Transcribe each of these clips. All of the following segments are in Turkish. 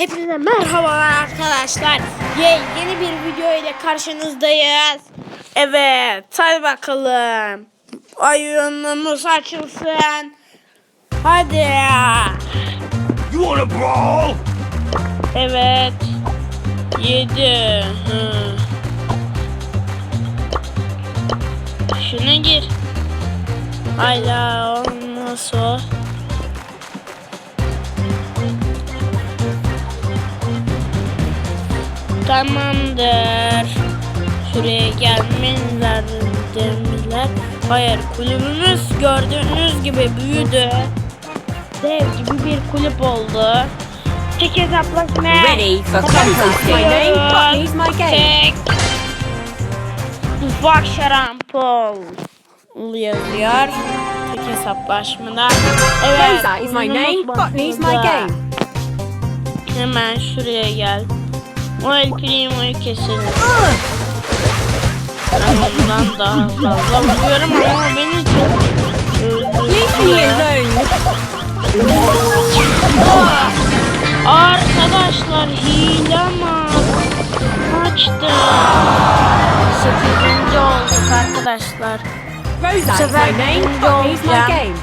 Hepinize merhabalar arkadaşlar. Ye, yeni bir video ile karşınızdayız. Evet, hadi bakalım. Oyunumuz açılsın. Hadi. You wanna brawl? Evet. Yedi. Hı. Şuna gir. Hala olmaz o. Tamamdır. Şuraya gelmeniz lazım demişler. Hayır kulübümüz gördüğünüz gibi büyüdü. Dev gibi bir kulüp oldu. Tek hesaplaşma. Ready for contest. Tek. Ufak şarampol yazıyor. Tek hesaplaşmada. Evet. Rosa is my name, Botany's my game. Hemen şuraya gel. O el primoyu keselim. Ben ondan daha fazla vuruyorum ama beni çok öldürüyor. Arkadaşlar hile ama kaçtı. 8. olduk arkadaşlar. İs sefer my name, birinci Botany's my olacağım. game.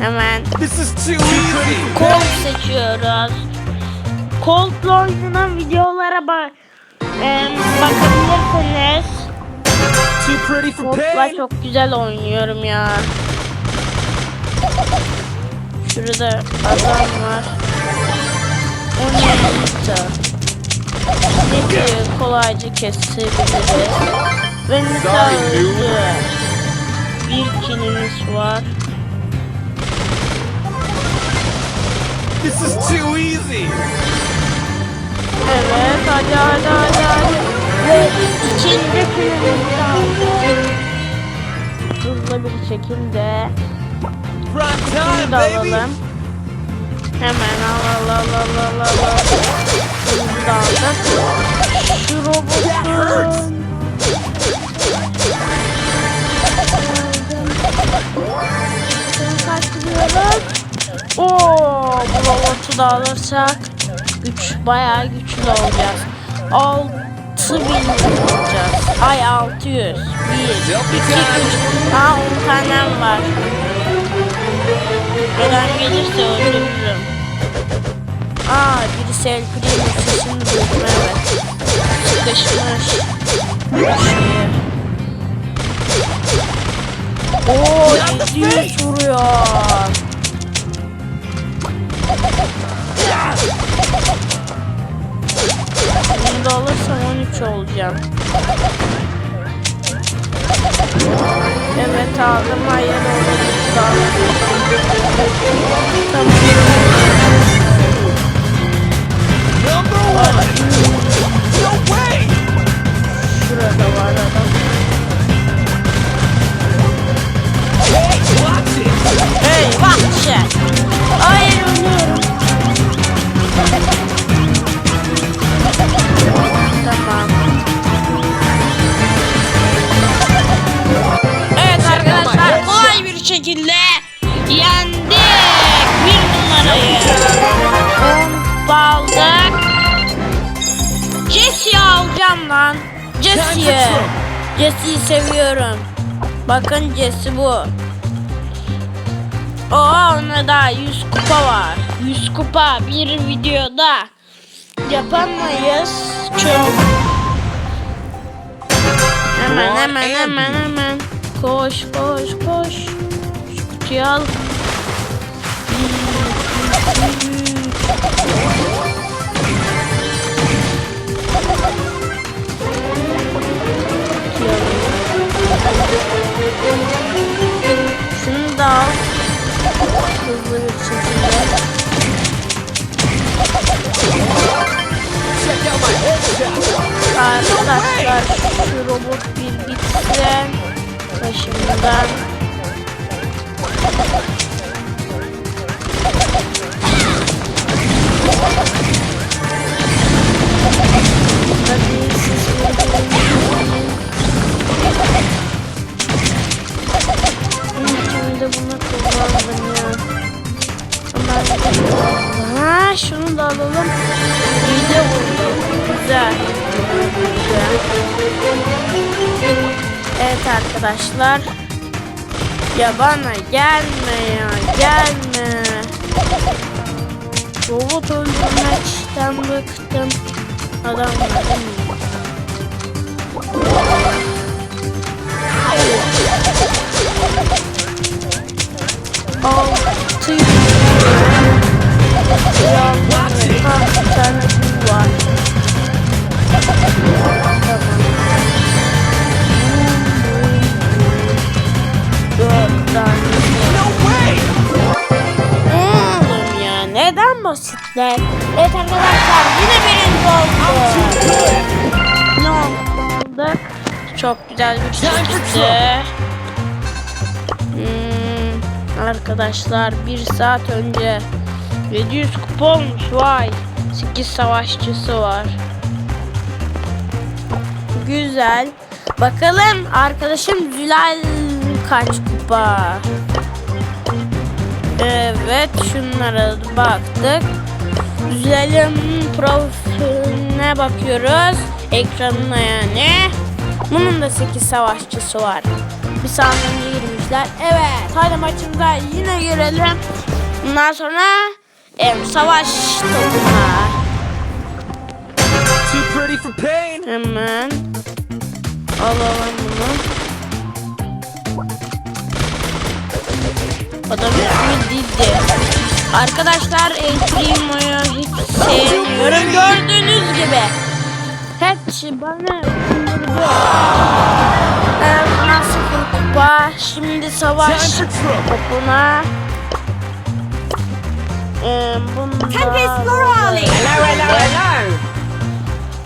Hemen This is too easy. Colt seçiyoruz. Colt'la oynanan videolara bak em, bakabilirsiniz. Pain. çok güzel oynuyorum ya. Şurada adam var. O neydi? Neydi kolayca kesebiliriz. Ve Sorry, öldü. Bir kilimiz var. This is too easy. Evet hadi hadi hadi hadi. Ve ikinci aldık. Hızlı bir şekilde bunu da alalım. Hemen al al al al al al. Bunu da aldık. Şu robotu. Kaçırıyoruz. Oo, bu robotu da alırsak güç bayağı güçlü olacağız. 6000 olacağız. Ay 600. 1 2 3 Ha 10 tanem var. Neden gelirse öldürürüm. Aa birisi el primin sesini duydum evet. Sıkışmış. Şey. Oo 700 vuruyor. Bunu da alırsam 13 olacağım. Evet aldım. Hayır olmadı. Tamam. Şurada var adam. Watch it. Jesse'yi. Jesse'yi seviyorum. Bakın Jesse bu. Oha ona da 100 kupa var. 100 kupa bir videoda yapamayız çok. Hemen hemen hemen hemen. Koş koş koş. Şu kutuyu al. Arkadaşlar robot bir bitsin. Başımdan. Hadi siz. Şimdi bunu kullandım ya. Ama şunu da alalım. de vurdu. Güzel. Evet arkadaşlar. Ya bana gelme ya gelme. Robot öldürmekten bıktım. Adamlar Altı basitler? Evet arkadaşlar yine birinci oldu. Ne oldu? Çok güzel bir çizgisi. Hmm, arkadaşlar bir saat önce 700 kupa olmuş vay. 8 savaşçısı var. Güzel. Bakalım arkadaşım Zülal kaç kupa? Evet şunlara baktık. Zülal'in profiline bakıyoruz. Ekranına yani. Bunun da 8 savaşçısı var. Bir saniye önce girmişler. Evet. Hadi maçımıza yine girelim. Bundan sonra em, savaş topuna. Too pretty for pain! Hemen alalım bunu. Adam ismi Didi. Arkadaşlar El Primo'yu hiç sevmiyorum. Gördüğünüz gibi. Hepsi bana vurdu. Ee, buna sıfır kupa. Şimdi savaş topuna. Ee, Tempest hello.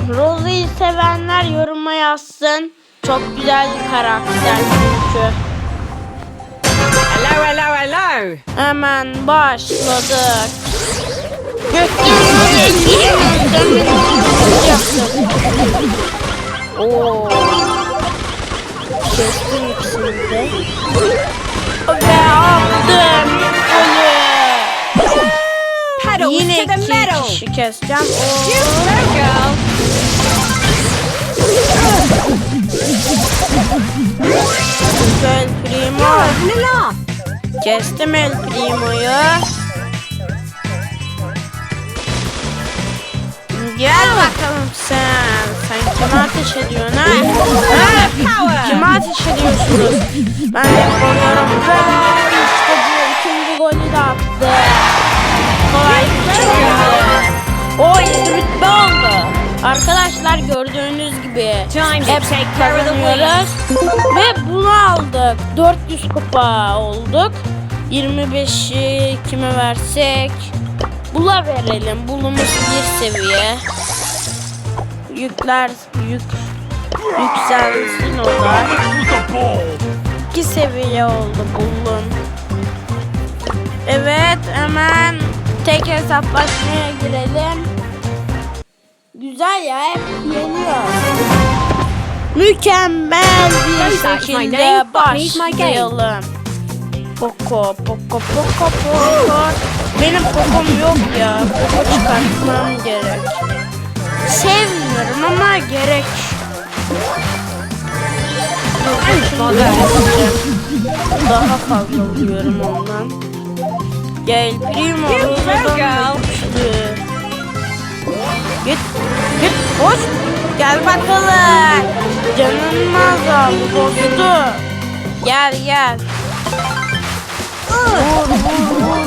Rose'yi sevenler yoruma yazsın. Çok güzel bir karakter çünkü. Hello, hello. Hemen başladık. Oo. Kestim ikisini de. Ve aldım. Pedals Yine iki kişi keseceğim. Oo. go, girl. El Primo. Kestim El Primo'yu. Gel bakalım sen. Sen kime ateş ediyorsun ha? ha? Kime ateş ediyorsunuz? Ben de koruyorum. İşte bu ikinci golü de attı. Kolay bir şekilde. O rütbe oldu. Arkadaşlar gördüğünüz gibi hep kazanıyoruz. Ve bunu aldık. 400 kupa olduk. 25'i kime versek? Bula verelim. Bulumuz bir seviye. Yükler yük yükselsin o da. İki seviye oldu bulun. Evet hemen tek hesaplaşmaya girelim. Güzel ya hep yeniyor. Mükemmel bir şekilde başlayalım. Poco, poco, poco, poco. Benim pokom yok ya. Poco çıkartmam gerek. Sevmiyorum ama gerek. Daha fazla vuruyorum ondan. Gel primo. Rosadan girl. Git, git, koş. Gel bakalım. Canın azaldı, bozdu. Gel, gel. Vur, vur, vur.